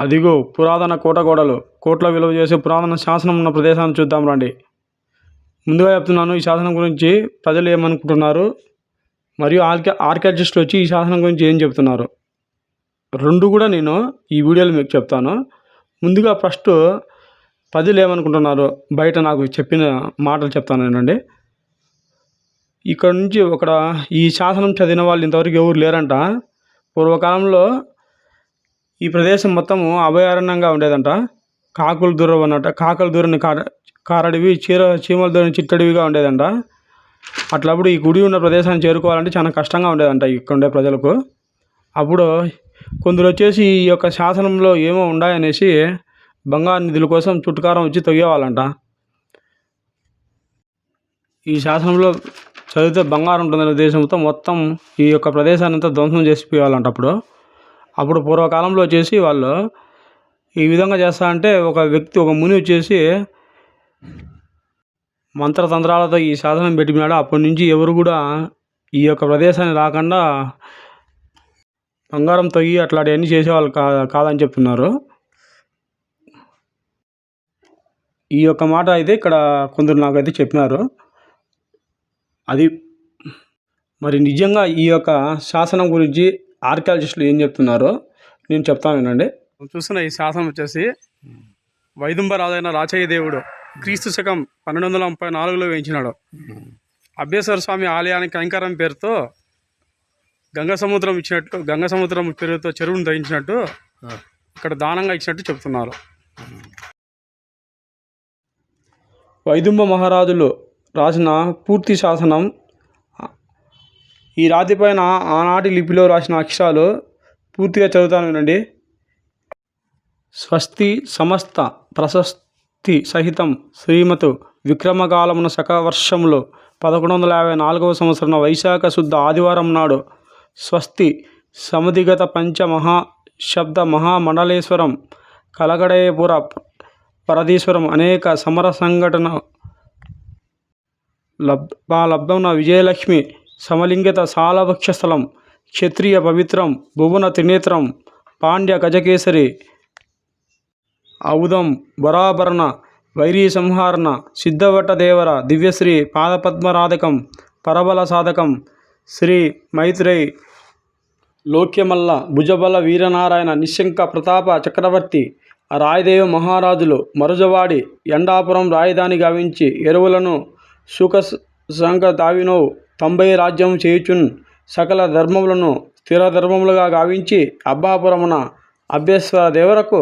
అదిగో పురాతన కోట గోడలు. కోట్ల విలువ చేసే పురాతన శాసనం ఉన్న ప్రదేశాన్ని చూద్దాం రండి. ముందుగా చెప్తున్నాను ఈ శాసనం గురించి ప్రజలు ఏమనుకుంటున్నారు? మరియు ఆర్కే ఆర్కియాలజిస్టులు వచ్చి ఈ శాసనం గురించి ఏం చెప్తున్నారు? రెండు కూడా నేను ఈ వీడియోలో మీకు చెప్తాను. ముందుగా ఫస్ట్ ప్రజలు ఏమనుకుంటున్నారు? బయట నాకు చెప్పిన మాటలు చెప్తాను నేనండి ఇక్కడ నుంచి ఒక ఈ శాసనం చదివిన వాళ్ళు ఇంతవరకు ఎవరు లేరంట. పూర్వకాలంలో ఈ ప్రదేశం మొత్తము అభయారణ్యంగా ఉండేదంట. కాకులు దూరం అన్నట కాకులు దూరని కార కారడివి చీర చీమల దూరం చిట్టడివిగా ఉండేదంట. అట్లప్పుడు ఈ గుడి ఉన్న ప్రదేశాన్ని చేరుకోవాలంటే చాలా కష్టంగా ఉండేదంట ఇక్కడ ఉండే ప్రజలకు. అప్పుడు కొందరు వచ్చేసి ఈ యొక్క శాసనంలో ఏమో ఉన్నాయనేసి బంగారు నిధుల కోసం చుట్టుకారం వచ్చి తొయ్యేవాళ్ళంట. ఈ శాసనంలో చదివితే బంగారం ఉంటుందనే ఉద్దేశంతో మొత్తం ఈ యొక్క ప్రదేశాన్ని అంతా ధ్వంసం చేసిపోయేవాళ్ళంట అప్పుడు. అప్పుడు పూర్వకాలంలో వచ్చేసి వాళ్ళు ఈ విధంగా చేస్తా అంటే ఒక వ్యక్తి ఒక ముని వచ్చేసి మంత్రతంత్రాలతో ఈ శాసనం పెట్టినాడు అప్పటి నుంచి ఎవరు కూడా ఈ యొక్క ప్రదేశాన్ని రాకుండా బంగారం తొయ్యి అట్లాంటివన్నీ చేసేవాళ్ళు కా కాదని చెప్తున్నారు. ఈ యొక్క మాట అయితే ఇక్కడ కొందరు నాకైతే చెప్పినారు. అది మరి నిజంగా ఈ యొక్క శాసనం గురించి ఆర్కియాలజిస్టులు ఏం చెప్తున్నారో నేను చెప్తాను వినండి. చూస్తున్న ఈ శాసనం వచ్చేసి వైదుంబరాజైన రాచయ్య దేవుడు క్రీస్తు శకం పన్నెండు వందల ముప్పై నాలుగులో వేయించినాడు. అభ్యేశ్వర స్వామి ఆలయానికి కైంకరం పేరుతో గంగా సముద్రం ఇచ్చినట్టు గంగా సముద్రం పేరుతో చెరువును దయించినట్టు ఇక్కడ దానంగా ఇచ్చినట్టు చెప్తున్నారు. వైదుంబ మహారాజులు రాసిన పూర్తి శాసనం ఈ రాతిపైన ఆనాటి లిపిలో రాసిన అక్షరాలు పూర్తిగా చదువుతాను వినండి. స్వస్తి సమస్త ప్రశస్తి సహితం శ్రీమతు విక్రమకాలమున శకవర్షంలో పదకొండు వందల యాభై నాలుగవ సంవత్సరం వైశాఖ శుద్ధ ఆదివారం నాడు స్వస్తి సముదిగత పంచ మహా శబ్ద మహామండలేశ్వరం కలగడయపుర పరదీశ్వరం అనేక సమర సంఘటన లబ్ మా లబ్ధమున విజయలక్ష్మి సమలింగిత సాలవక్షస్థలం క్షత్రియ పవిత్రం భువన త్రినేత్రం పాండ్య గజకేసరి ఔదం బరాభరణ వైరీ సంహారణ సిద్ధవట దేవర దివ్యశ్రీ పాదపద్మరాధకం పరబల సాధకం శ్రీ మైత్రై లోక్యమల్ల భుజబల వీరనారాయణ నిశంక ప్రతాప చక్రవర్తి రాయదేవ మహారాజులు మరుజవాడి ఎండాపురం రాజధాని గావించి ఎరువులను సుఖ సంగ దావినో తొంభై రాజ్యం చేయుచున్ సకల ధర్మములను స్థిర ధర్మములుగా గావించి అబ్బాపురమున అభ్యేశ్వర దేవరకు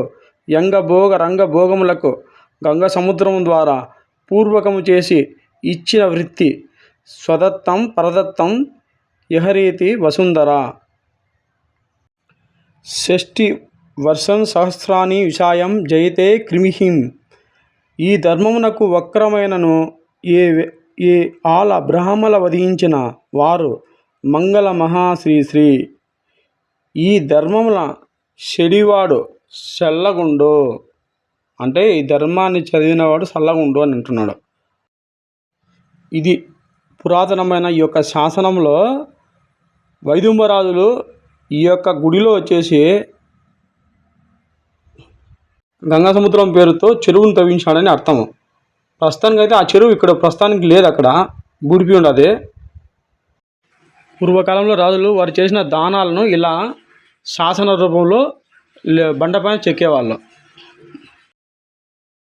యంగ భోగ రంగ భోగములకు గంగ సముద్రము ద్వారా పూర్వకము చేసి ఇచ్చిన వృత్తి స్వదత్తం పరదత్తం యహరీతి వసుంధర. షష్ఠి వర్షం సహస్రాని విషాయం జయతే క్రిమిహిం. ఈ ధర్మమునకు వక్రమైనను ఏ ఈ ఏ ఆల బ్రాహ్మల వధించిన వారు మంగళ మహాశ్రీ శ్రీ. ఈ ధర్మముల చెడివాడు చల్లగుండు. అంటే ఈ ధర్మాన్ని చదివినవాడు చల్లగుండు అని అంటున్నాడు. ఇది పురాతనమైన ఈ యొక్క శాసనంలో వైదుంబరాజులు ఈ యొక్క గుడిలో వచ్చేసి గంగా సముద్రం పేరుతో చెరువును తవ్వించాడని అర్థము. ప్రస్తుతానికి అయితే ఆ చెరువు ఇక్కడ ప్రస్తుతానికి లేదు అక్కడ. బూడిపి ఉండదు. పూర్వకాలంలో రాజులు వారు చేసిన దానాలను ఇలా శాసన రూపంలో లే- బండపైన చెక్కేవాళ్ళు.